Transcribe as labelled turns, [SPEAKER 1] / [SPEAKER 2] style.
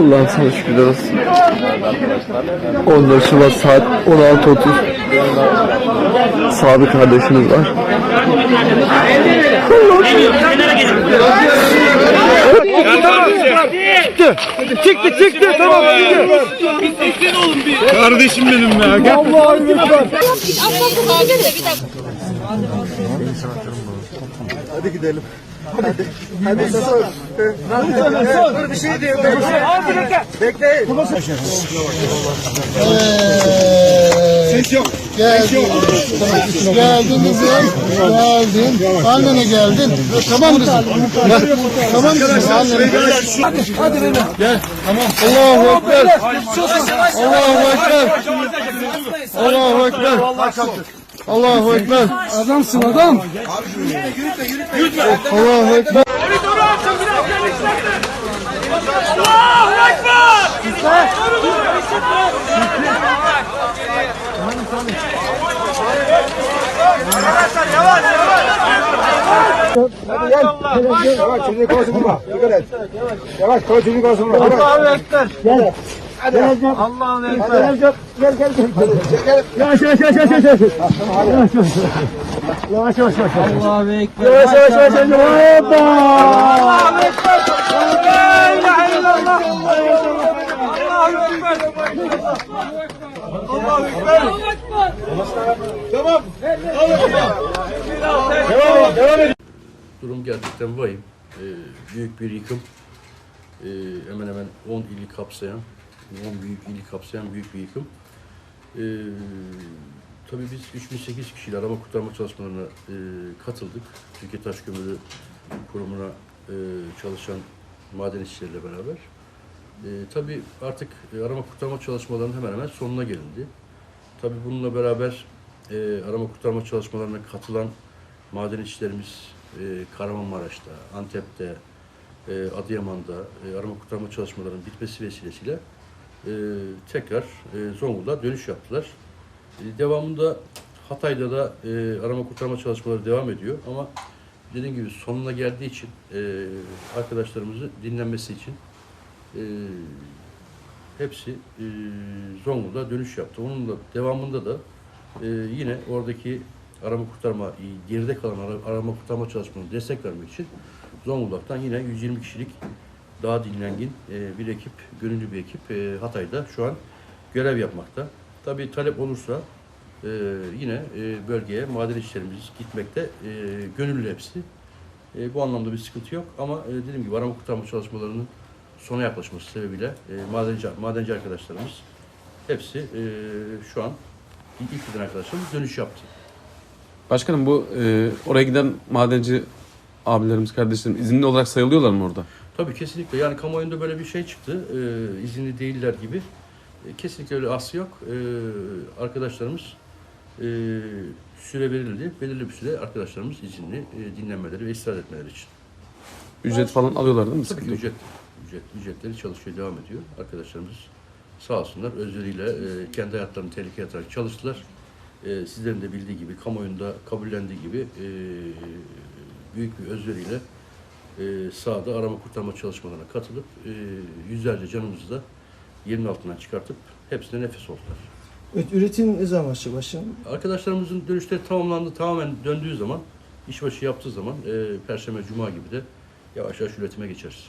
[SPEAKER 1] Allah'ım sana şükürler olsun. 14 Şubat saat 16.30 Sabit kardeşimiz var.
[SPEAKER 2] Çıktı çıktı tamam
[SPEAKER 3] Kardeşim benim ya. Gel.
[SPEAKER 2] Hadi gidelim. Hadi. Hadi sor. Dur bir şey diyeyim. Bekle. Bekleyin. Ses yok.
[SPEAKER 4] Geldin. Geldiniz ya. Geldin. Annene geldin. Tamam kızım. Tamam kızım. Annene. Hadi. Hadi benim. Gel. Tamam. Allahu Ekber. Allahu Ekber. Allahu Ekber. Allahu Ekber. Adamsın adam. Allahu Ekber.
[SPEAKER 2] Yavaş çocuğu koşturma. Dikkat et. Yavaş koy çocuğu koşturma. Allah'u Ekber. Gel. Hadi. Allah'u Ekber. Gel gel gel. Gel. Yavaş yavaş yavaş yavaş yavaş. Yavaş yavaş. Yavaş yavaş yavaş. Allah'u Ekber. Yavaş yavaş yavaş. Hoppa. Allah'u Ekber. La ilahe illallah. Allahu Ekber. Allahu Ekber. Tamam. Devam. Devam et.
[SPEAKER 5] Durum gerçekten vahim. Ee, büyük bir yıkım. Ee, hemen hemen 10 ili kapsayan, 10 büyük ili kapsayan büyük bir yıkım. Ee, tabii biz 3008 kişiyle arama kurtarma çalışmalarına e, katıldık. Türkiye Taş Kömürü Kurumu'na e, çalışan maden işçileriyle beraber. E, tabii artık e, arama kurtarma çalışmalarının hemen hemen sonuna gelindi. Tabii bununla beraber e, arama kurtarma çalışmalarına katılan maden işçilerimiz e, Kahramanmaraş'ta, Antep'te, e, Adıyaman'da e, arama kurtarma çalışmalarının bitmesi vesilesiyle e, tekrar e, Zonguldak'a dönüş yaptılar. E, devamında Hatay'da da e, arama kurtarma çalışmaları devam ediyor ama dediğim gibi sonuna geldiği için e, arkadaşlarımızı dinlenmesi için e, hepsi e, Zonguldak'a dönüş yaptı. Onun da devamında da e, yine oradaki arama kurtarma, e, geride kalan ara- arama kurtarma çalışmalarına destek vermek için Zonguldak'tan yine 120 kişilik daha dinlengin e, bir ekip, gönüllü bir ekip e, Hatay'da şu an görev yapmakta. Tabii talep olursa e, yine e, bölgeye maden işçilerimiz gitmekte gönüllü hepsi. Bu anlamda bir sıkıntı yok ama e, dediğim gibi arama kurtarma çalışmalarının sona yaklaşması sebebiyle madenci, madenci arkadaşlarımız hepsi şu an ilk giden arkadaşlarımız dönüş yaptı.
[SPEAKER 6] Başkanım bu e, oraya giden madenci abilerimiz, kardeşlerim izinli olarak sayılıyorlar mı orada?
[SPEAKER 5] Tabii kesinlikle yani kamuoyunda böyle bir şey çıktı e, izinli değiller gibi. E, kesinlikle öyle aslı yok. E, arkadaşlarımız e, süre verildi. Belirli bir süre arkadaşlarımız izinli e, dinlenmeleri ve istirahat etmeleri için.
[SPEAKER 6] Ücret falan alıyorlar değil mi?
[SPEAKER 5] Tabii ki ücret, ücret, ücretleri çalışıyor, devam ediyor. Arkadaşlarımız sağ olsunlar özveriyle e, kendi hayatlarını tehlikeye atarak çalıştılar. E, sizlerin de bildiği gibi, kamuoyunda kabullendiği gibi e, büyük bir özveriyle e, sahada arama kurtarma çalışmalarına katılıp e, yüzlerce canımızı da yerin altından çıkartıp hepsine nefes oldular.
[SPEAKER 7] Evet, üretim ne zaman başkanım?
[SPEAKER 5] Arkadaşlarımızın dönüşleri tamamlandı, tamamen döndüğü zaman, işbaşı yaptığı zaman e, Perşembe, Cuma gibi de yavaş yavaş üretime geçeriz.